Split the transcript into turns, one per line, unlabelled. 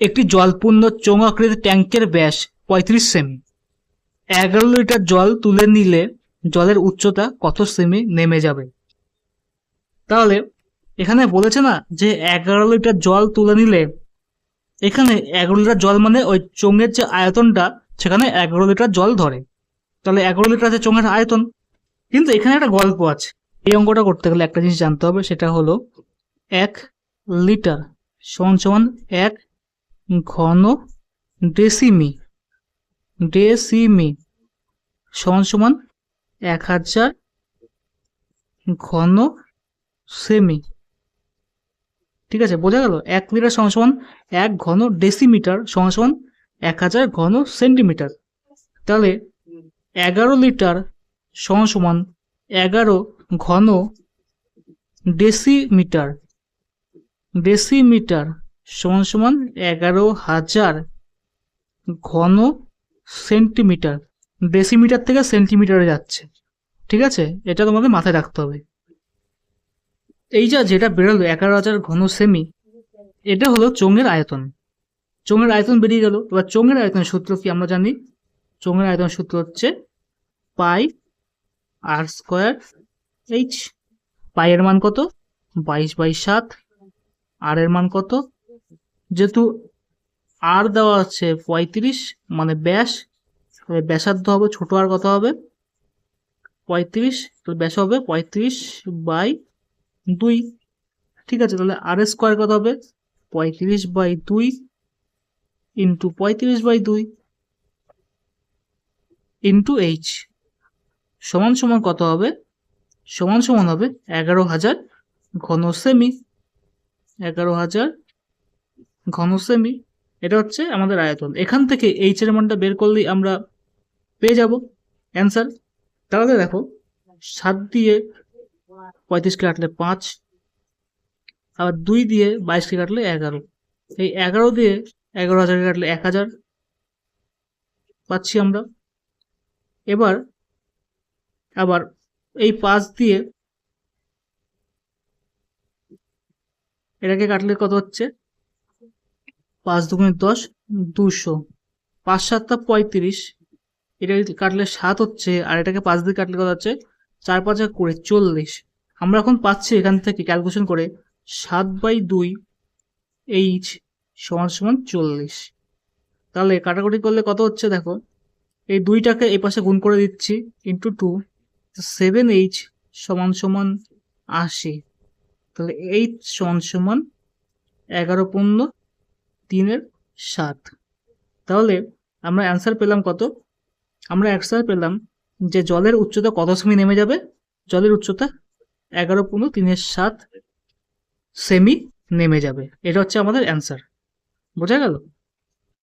একটি জলপূর্ণ চোঙ আকৃতির ট্যাঙ্কের ব্যাস পঁয়ত্রিশ সেমি। এগারো লিটার জল তুলে নিলে জলের উচ্চতা কত সেমি নেমে যাবে? তাহলে, এখানে বলেছে না যে এগারো লিটার জল তুলে নিলে, এখানে এগারো লিটার জল মানে ওই চোঙের যে আয়তনটা, সেখানে এগারো লিটার জল ধরে। তাহলে এগারো লিটার আছে চোঙের আয়তন, কিন্তু এখানে একটা গল্প আছে। এই অঙ্কটা করতে গেলে একটা জিনিস জানতে হবে, সেটা হলো এক লিটার সমান সমান এক ঘন ডেসিমি ডেসিমি সমান সমান এক হাজার ঘন সেমি। ঠিক আছে, বোঝা গেল? এক লিটার সমান সমান এক ঘন ডেসিমিটার সমান সমান এক হাজার ঘন সেন্টিমিটার। তাহলে এগারো লিটার সমান সমান এগারো ঘন ডেসিমিটার ডেসিমিটার সমান সমান এগারো হাজার ঘন সেন্টিমিটার ডেসিমিটার থেকে সেন্টিমিটারে যাচ্ছে। ঠিক আছে? এটা তোমাদের মাথায় রাখতে হবে। এই যা যেটা বেরোলো, এগারো হাজার ঘন সেমি এটা হলো চোঙের আয়তন। চোঙের আয়তন বেরিয়ে গেল। এবার চোঙের আয়তন সূত্র কি আমরা জানি? চোঙের আয়তন সূত্র হচ্ছে পাই আর স্কোয়ার এইচ। পাইয়ের মান কত? বাইশ বাই সাত। আর এর মান কত? যেহেতু আর দেওয়া আছে পঁয়ত্রিশ মানে ব্যাস, তাহলে ব্যাসার্ধ হবে, ছোট আর কত হবে? পঁয়ত্রিশ, তাহলে ব্যাস হবে পঁয়ত্রিশ বাই দুই। ঠিক আছে, তাহলে আর স্কোয়ার কত হবে? পঁয়ত্রিশ বাই দুই ইন্টু পঁয়ত্রিশ বাই দুই ইন্টু এইচ। সমান সমান কত হবে? সমান সমান হবে এগারো হাজার ঘন সেমি। এগারো হাজার ঘন সেমি এটা হচ্ছে আমাদের আয়তন। এখান থেকে এইচ এর মানটা বের করলেই আমরা পেয়ে যাব। অ্যান্সার তাহলে দেখো, সাত দিয়ে পঁয়ত্রিশকে কাটলে পাঁচ, আবার দুই দিয়ে বাইশকে কাটলে এগারো। এই এগারো দিয়ে এগারো হাজারকে কাটলে এক হাজার পাচ্ছি আমরা। এবার, আবার এই পাঁচ দিয়ে এটাকে কাটলে কত হচ্ছে? পাঁচ দুগুণে দশ দুশো পাঁচ সাতটা পঁয়ত্রিশ। এটা কাটলে সাত হচ্ছে, আর এটাকে পাঁচ দিয়ে কাটলে কত হচ্ছে? চার পাঁচ কুড়ি, চল্লিশ। আমরা এখন পাচ্ছি এখান থেকে ক্যালকুলেশন করে সাত বাই দুই এইচ সমান সমান চল্লিশ। তাহলে কাটাকুটি করলে কত হচ্ছে দেখো? এই দুইটাকে এই পাশে গুণ করে দিচ্ছি ইন্টু টু সেভেন এইচ সমান সমান আশি। তাহলে এইচ সমান সমান এগারো পনেরো তিনের সাত। তাহলে আমরা অ্যান্সার পেলাম কত? আমরা অ্যান্সার পেলাম যে জলের উচ্চতা কত সেমি নেমে যাবে? জলের উচ্চতা এগারো পনেরো তিনের সাত সেমি নেমে যাবে। এটা হচ্ছে আমাদের অ্যান্সার বোঝা গেল?